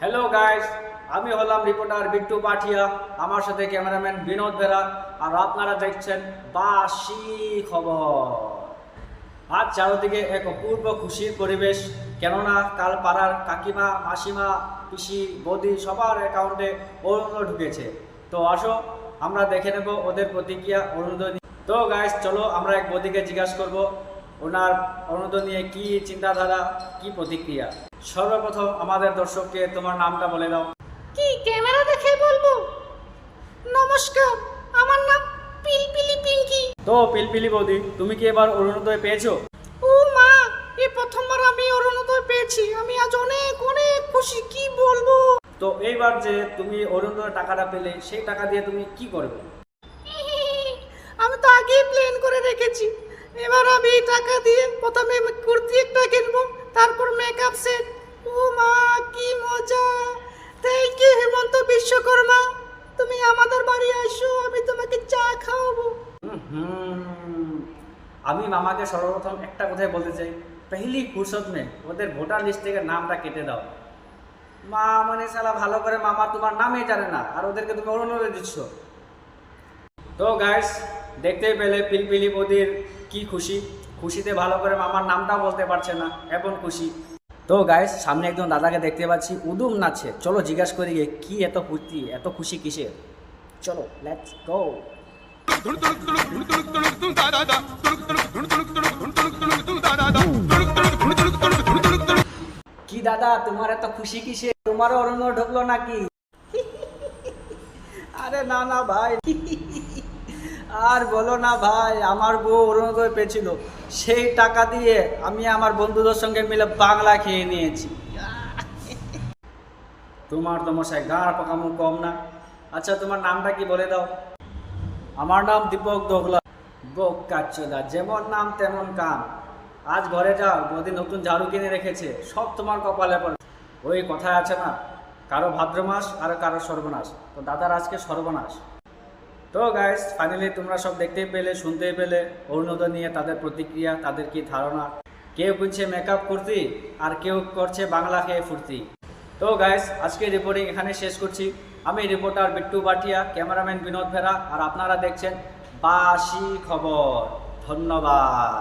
Hello guys আমি হলাম reporter Bittu পাঠিয়া, আমার সাথে ক্যামেরাম্যান বিনোদ বেরা আর আপনারা দেখছেন বাসি খবর। আজ চারদিকে এক অপূর্ব খুশির পরিবেশ, কেননা কাল পাড়ার কাকিমা, মাসিমা, পিসি, বদি সবার অ্যাকাউন্টে অরুণোদয় ঢুকেছে। তো আসো, আমরা দেখে নেব ওদের প্রতিক্রিয়া অরুণোদয় তো গাইস চলো আমরা এক বৌদিকে জিজ্ঞাসা করব, ওনার অরুণোদয় নিয়ে কি চিন্তাধারা, কি প্রতিক্রিয়া? সর্বপ্রথম আমাদের দর্শককে তোমার নামটা বলে দাও। কি ক্যামেরা দেখে বলব? নমস্কার আমার নাম পিলপিলি পিঙ্কি। তো পিলপিলি বৌদি তুমি কি এবার অরুণোদয় পেয়েছ? ও মা এই প্রথমবার আমি অরুণোদয় পেয়েছি। আমি আজ অনেক অনেক খুশি কি বলব? তো এইবার যে তুমি অরুণোদয় টাকাটা পেলে সেই টাকা দিয়ে তুমি কি করবে? আমি তো আগেই প্ল্যান করে রেখেছি। এবার আমি টাকা দিয়ে প্রথমে কুর্তি একটা কিনবো তারপর মেকআপ সেট হুম, আমি মামাকে সর্বপ্রথম একটা কথাই বলতে চাই। পেহলি ফুরসত মে ওদের ভোটার লিস্ট থেকে নামটা কেটে দাও। মা মানে সালা ভালো করে মামা তোমার নামে জানে না আর ওদেরকে তুমি অরুণোদয় দিচ্ছ। তো গাইস দেখতেই পেলে পিলপিলি বৌদির কি খুশি। খুশিতে ভালো করে মামার নামটাও বলতে পারছে না এখন খুশি। তো গাইস সামনে একজন দাদাকে দেখতে পাচ্ছি উদুম নাচছে। চলো জিজ্ঞাসা করি কি এত ফুর্তি এত খুশি কিসের? চলো লেটস গো কি দাদা, তোমার এত খুশি কিসে? তোমারও অরণ্য ঢুকলো নাকি? আরে না না ভাই। আর বলো না ভাই, আমার বউ অরুণোদয় পেয়েছিল। সেই টাকা দিয়ে আমি আমার বন্ধুদের সঙ্গে মিলে বাংলা খেয়ে নিয়েছি। তোমার তমসায় গাঁড় পাকামু কম না। আচ্ছা তোমার নামটা কি বলে দাও? আমার নাম দীপক দোগলা বোক কাচ্চোদা, যেমন নাম তেমন কাম আজ ঘরে যাও, বৌদি নতুন ঝাড়ু কিনে রেখেছে, সব তোমার কপালে পড়ে। ওই কথায় আছে না, কারও ভাদ্র মাস আর কারও সর্বনাশ। তো দাদার আজকে সর্বনাশ। তো গাইস ফাইনালি তোমরা সব দেখতেই পেলে, শুনতেই পেলে, অরুণোদয় নিয়ে তাদের প্রতিক্রিয়া, তাদের কি ধারণা? কেউ কিনছে মেকআপ কুর্তি, আর কেউ করছে বাংলা খেয়ে ফুর্তি। তো গাইস আজকের রিপোর্টিং এখানে শেষ করছি। আমি রিপোর্টার বিট্টু বাটিয়া, ক্যামেরাম্যান বিনোদ ভেরা, আর আপনারা দেখছেন বাসি খবর। ধন্যবাদ।